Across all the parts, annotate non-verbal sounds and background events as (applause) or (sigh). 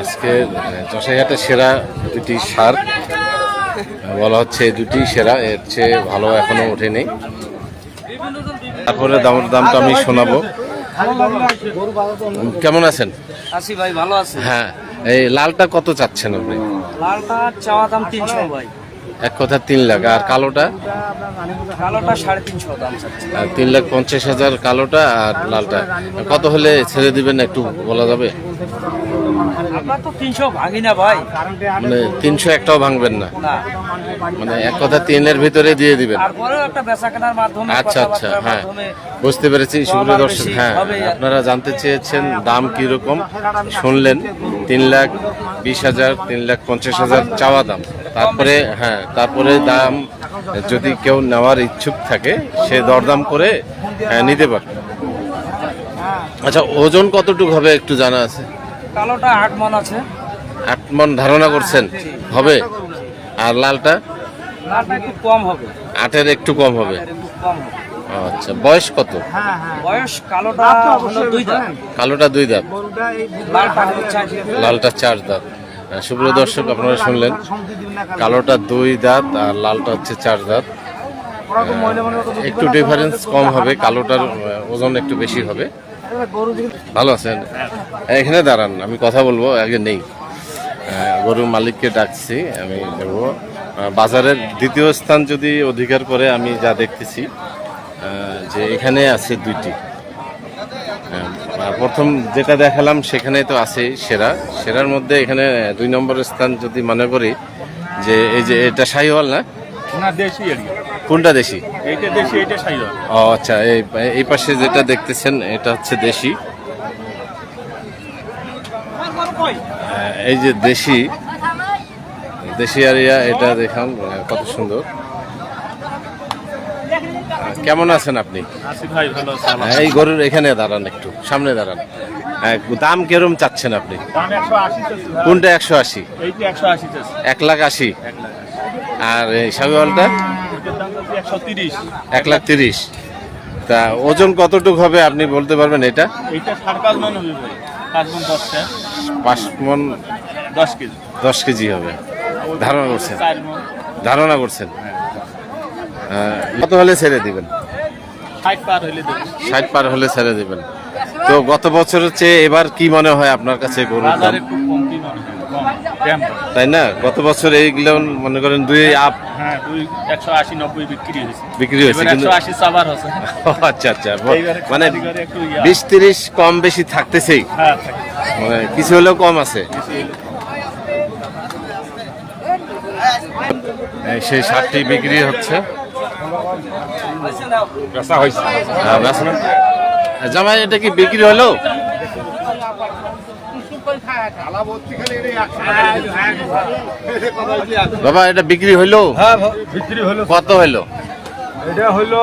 আজকে যশাইহাটের সেরা দুটি সার বলা হচ্ছে দুটি সেরা এর চেয়ে ভালো এখনও ওঠেনি। তারপরে দাম দামটা আমি শোনাবো। কেমন আছেন? আসি ভাই ভালো আছে। হ্যাঁ এই লালটা কত চাচ্ছেন আপনি? লালটা চাওয়া দাম তিনশো ভাই। এক কথা তিন লাখ আর কালোটা? কালোটা সাড়ে তিনশো দাম তিন লাখ পঞ্চাশ হাজার কালোটা আর লালটা। কত হলে ছেড়ে দিবেন একটু বলা যাবে? আমরা তো তিনশো ভাঙি না ভাই। মানে তিনশো একটাও ভাঙবেন না। মানে এক কথা তিনের ভিতরে দিয়ে দিবেন। আচ্ছা আচ্ছা হ্যাঁ। বুঝতে পেরেছি দর্শক হ্যাঁ আপনারা জানতে চেয়েছেন দাম কি রকম শুনলেন তিন লাখ বিশ হাজার তিন লাখ পঞ্চাশ হাজার চাওয়া দাম। তারপরে হ্যাঁ তারপরে দাম যদি কেউ নেওয়ার ইচ্ছুক থাকে সে দরদাম করে হ্যাঁ, নিতে পারে আচ্ছা ওজন কতটুকু হবে একটু জানা আছে? কালোটা আট মন আছে। আট মন ধারণা করছেন? হবে? আর লালটা? লালটা একটু কম হবে। আটের একটু কম হবে। একটু কম হবে। আচ্ছা বয়স কত? বয়স কালোটা হলো দুই দাম কালোটা দুই দাঁত। লালটা চার দাঁত। সুপ্রিয় দর্শক আপনারা শুনলেন। কালোটা দুই দাঁত আর লালটা হচ্ছে চার দাঁত। একটু ডিফারেন্স কম হবে। কালোটার ওজন একটু বেশি হবে। ভালো আছেন? এখানে দাঁড়ান আমি কথা বলব আগে নেই। গরুর মালিককে ডাকছি আমি আহ, বাজারের দ্বিতীয় স্থান যদি অধিকার করে আমি যা দেখতেছি যে এখানে আছে দুইটি। প্রথম যেটা দেখালাম সেখানে তো আছে সেরা। সেরার মধ্যে এখানে দুই নম্বর স্থান যদি মনে করি যে এই যে এটা শাহিওয়াল না? কোনটা দেশি? এইটা দেশি এইটা ও আচ্ছা এই এই পাশে যেটা দেখতেছেন এটা হচ্ছে দেশি। এই যে দেশি দেশি আরিয়া এটা দেখান কত সুন্দর। কেমন আছেন আপনি? এই গরুর এখানে দাঁড়ান একটু সামনে দাঁড়ান। দাম কিরম চাচ্ছেন আপনি? কোনটা একশো আশি? এক লাখ আশি। আর এই শাহিওয়ালটা ওইটার দাম চাচ্ছি একশো তিরিশ এক লাখ তিরিশ। তা ওজন কতটুকু হবে আপনি বলতে পারবেন এটা? এইটা সাড়ে পাঁচ মন হবে ভাই পাঁচ মন দশটা পাঁচ মন দশ কেজি। দশ কেজি হবে। ধারণা করছেন? ধারণা করছেন? কত হলে ছেড়ে দিবেন? ষাট পার হলে ছেড়ে দিবেন। তো গত বছরের চেয়ে এবার কি মনে হয় আপনার কাছে গরুর দাম? তাই না? গত বছর এইগুলো মনে করেন দুই আপ হ্যাঁ দুই একশো আশি নব্বই বিক্রি হয়েছে। বিক্রি হয়েছে কিন্তু আশি সাবার হচ্ছে (laughs) আচ্ছা আচ্ছা মানে। বিশ তিরিশ কম বেশি থাকতেছেই। হ্যাঁ মানে কিছু হলেও কম আছে। সেই শার্টটি বিক্রি হচ্ছে। হ্যাঁ? জামাই এটা কি বিক্রি হলো? বাবা এটা বিক্রি হইল? হ্যাঁ বিক্রি হলো কত হইল? এটা হলো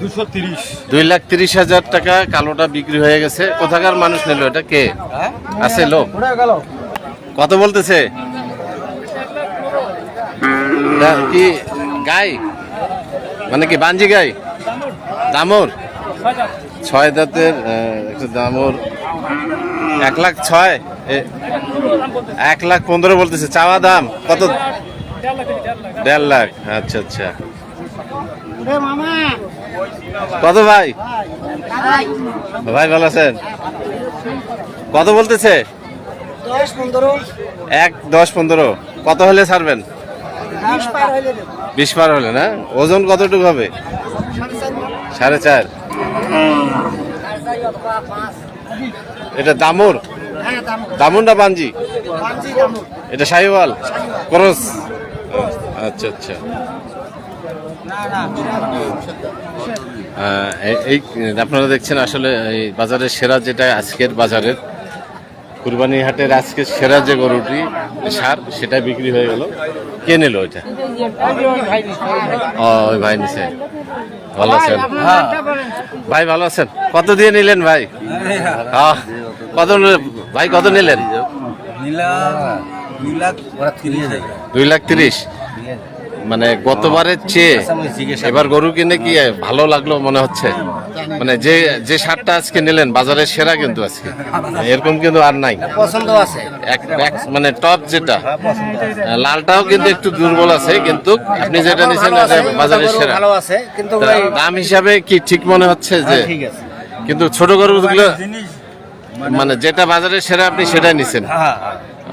দুশো তিরিশ। দুই লাখ তিরিশ হাজার টাকা কালোটা বিক্রি হয়ে গেছে। কোথাকার মানুষ নিল এটা? কে? আছে লোক? কত বলতেছে? কি গাই? মানে কি বাঞ্জি গাই? দামর? ছয় দাঁতের একটা দামর। এক লাখ ছয়? এক লাখ পনেরো বলতেছে, চাওয়া দাম কত? দেড় লাখ আচ্ছা আচ্ছা। কত ভাই? ভাই, ভালো আছেন? কত বলতেছে? এক, দশ, পনেরো। কত হলে ছাড়বেন? বিশ পার হলে না? ওজন কতটুকু হবে? সাড়ে চার। এটা দামুর? দামুর। না বাঞ্জি এটা শাহিওয়াল? করস। আচ্ছা আচ্ছা। এই- এই আপনারা দেখছেন আসলে এই বাজারের সেরা যেটা আজকের বাজারের কুরবানি হাটের আজকে সেরা যে গরুটি সার সেটা বিক্রি হয়ে গেল। কে নিল ওইটা? ও ওই ভাই নিছে। ভালো আছেন? ভাই ভালো আছেন? কত দিয়ে নিলেন ভাই? আহ, কত ভাই কত নিলেন? দুই লাখ তিরিশ। মানে গতবারের চেয়ে এবার গরু কিনে কি ভালো লাগল মনে হচ্ছে? মানে যে যে সারটা আজকে নিলেন বাজারের সেরা কিন্তু আজকে। এরকম কিন্তু আর নাই। পছন্দ আছে মানে টপ যেটা লালটাও কিন্তু একটু দুর্বল আছে কিন্তু আপনি যেটা নিছেন বাজারের সেরা। ভালো আছে কিন্তু দাম হিসাবে কি ঠিক মনে হচ্ছে যে কিন্তু ছোট গরুগুলো মানে যেটা বাজারে সেরা আপনি সেটাই নিছেন? হ্যাঁ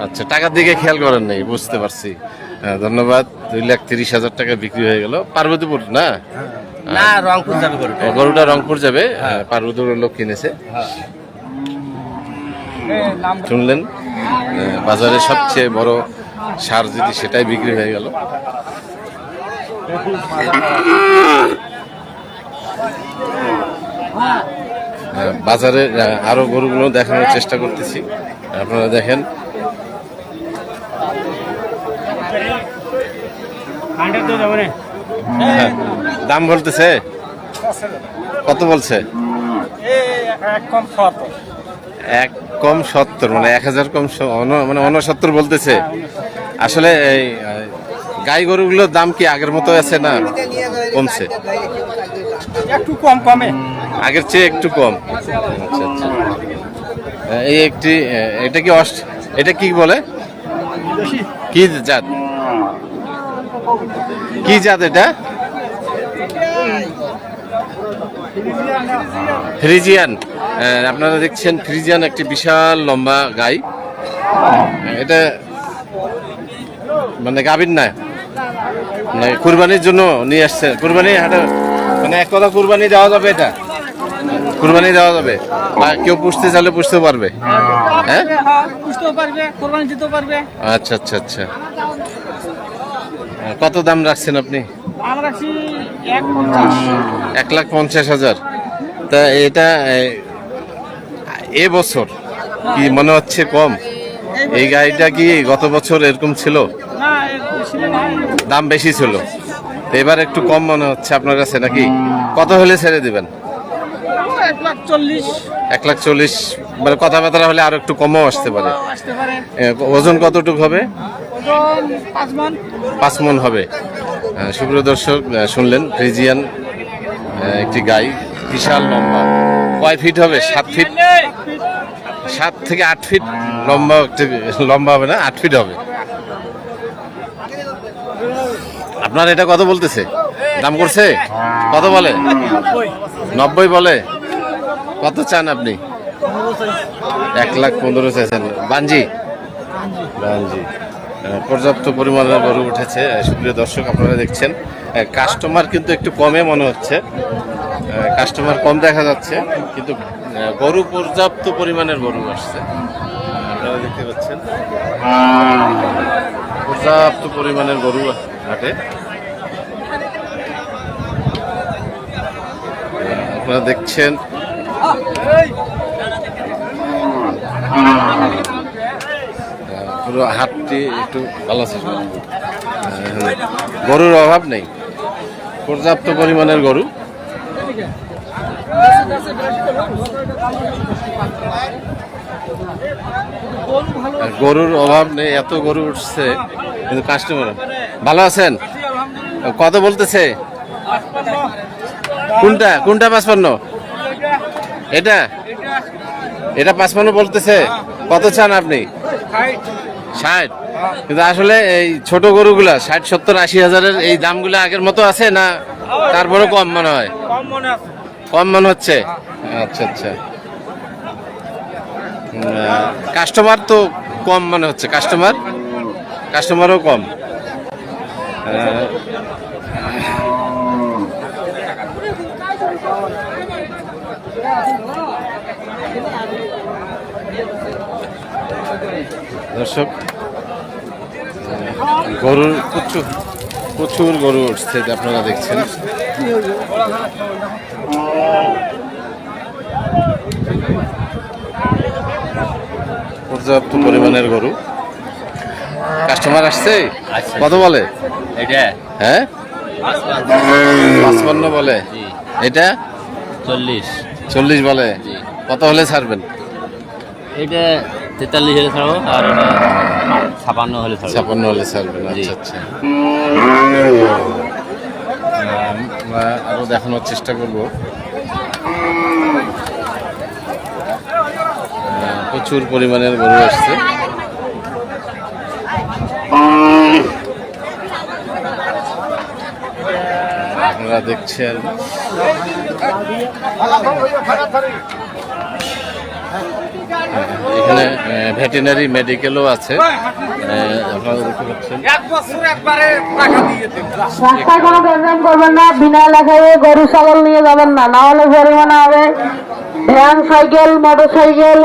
আচ্ছা টাকার দিকে খেয়াল করেন নাই বুঝতে পারছি। হ্যাঁ, ধন্যবাদ দুই লাখ তিরিশ হাজার টাকা বিক্রি হয়ে গেল। পার্বতীপুর না? না রংপুর যাবে গরু গরুটা রংপুর যাবে হ্যাঁ, পার্বতীপুরের লোক কিনেছে। শুনলেন বাজারে সবচেয়ে বড় সার যেটি সেটাই বিক্রি হয়ে গেল। আহ, বাজারে আহ, আরও গরুগুলো দেখানোর চেষ্টা করতেছি। আপনারা দেখেন। হ্যাঁ, দাম বলতেছে? কত বলছে? এক কম সত্তর। মানে এক হাজার কম মানে অনসত্তর বলতেছে। আসলে এই গাই গরুগুলোর দাম কি আগের মতো আছে না কমছে? একটু কম কমে। আগের চেয়ে একটু কম। আচ্ছা আচ্ছা। এই একটি এটা কি এটা কি বলে? কি জাত? কি জাত এটা? ফ্রিজিয়ান। আপনারা দেখছেন ফ্রিজিয়ান একটি বিশাল লম্বা গাই। এটা মানে গাভীর না মানে কুরবানির জন্য নিয়ে আসছে। কুরবানি হাটে মানে এক কথা কুরবানি দেওয়া যাবে এটা? কুরবানি দেওয়া যাবে? বা কেউ পুষতে চাইলে পুষতে পারবে। হ্যাঁ? বুঝতেও পারবে কোরবানি দিতেও পারবে। আচ্ছা আচ্ছা আচ্ছা। কত দাম রাখছেন আপনি? এক লাখ পঞ্চাশ হাজার। তা এটা এ, বছর কি মনে হচ্ছে কম? এই গাড়িটা কি গত বছর এরকম ছিল? দাম বেশি ছিল। এবার একটু কম মনে হচ্ছে আপনার কাছে নাকি? কত হলে ছেড়ে দিবেন? চল্লিশ এক লাখ চল্লিশ মানে কথাবার্তা হলে আর একটু কমও আসতে পারে। আসতে পারে। ওজন কতটুকু হবে? ওজন পাঁচ মন। পাঁচ মন হবে। সুপ্রিয় দর্শক শুনলেন ফ্রিজিয়ান একটি গাই বিশাল লম্বা। কয় ফিট হবে? সাত ফিট? সাত থেকে আট ফিট লম্বা লম্বা হবে না? আট ফিট হবে। আপনার এটা কত বলতেছে? দাম করছে? কত বলে? নব্বই বলে? কত চান আপনি? এক লাখ পনেরো চাইছেন। বাঞ্জি বাঞ্জি পর্যাপ্ত পরিমাণের গরু উঠেছে। সুপ্রিয় দর্শক, আপনারা দেখছেন। কাস্টমার কিন্তু একটু কমে মনে হচ্ছে। কাস্টমার কম দেখা যাচ্ছে, কিন্তু গরু পর্যাপ্ত পরিমাণের গরু আসছে। আপনারা দেখতে পাচ্ছেন। পর্যাপ্ত পরিমাণের গরু হাটে। আপনারা দেখছেন পুরো হাটটি একটু ভালো আছে। গরুর অভাব নেই। পর্যাপ্ত পরিমাণের গরু। গরুর অভাব নেই, এত গরু উঠছে, কিন্তু কাস্টমার ভালো আছেন? কত বলতেছে? কোনটা? কোনটা পাঁচপান্ন? এটা? এটা পাঁচপান্ন বলতেছে। কত চান আপনি? ষাট। কিন্তু আসলে এই ছোট গরুগুলা ষাট সত্তর আশি হাজারের এই দামগুলো আগের মতো আছে না তারপরে কম মনে হয়? কম মনে হচ্ছে? আচ্ছা আচ্ছা। কাস্টমার তো কম মনে হচ্ছে। কাস্টমার কাস্টমারও কম। দর্শক গরুর প্রচুর প্রচুর গরু উঠছে আপনারা দেখছেন। পর্যাপ্ত পরিমাণের গরু। কাস্টমার আসছে? কত বলে? এটা? হ্যাঁ? পাঁচপান্ন। বলে। এটা? চল্লিশ। চল্লিশ বলে? কত হলে ছাড়বেন? এটা তেতাল্লিশ হলে ছাড়বো আর ছাপান্ন হলে ছাড়বো। ছাপান্ন হলে ছাড়বেন। আচ্ছা আচ্ছা। আমরা আরও দেখানোর চেষ্টা করব। প্রচুর পরিমাণের গরু আসছে। আপনারা দেখছেন। এখানে ভেটেনারি মেডিকেলও আছে। আপনারা দেখতে পাচ্ছেন রাস্তায় কোনো প্রবলেম করবেন না বিনা এলাকায় গরু ছাগল নিয়ে যাবেন না। না হলে জরিমানা হবে। Van cycle motor cycle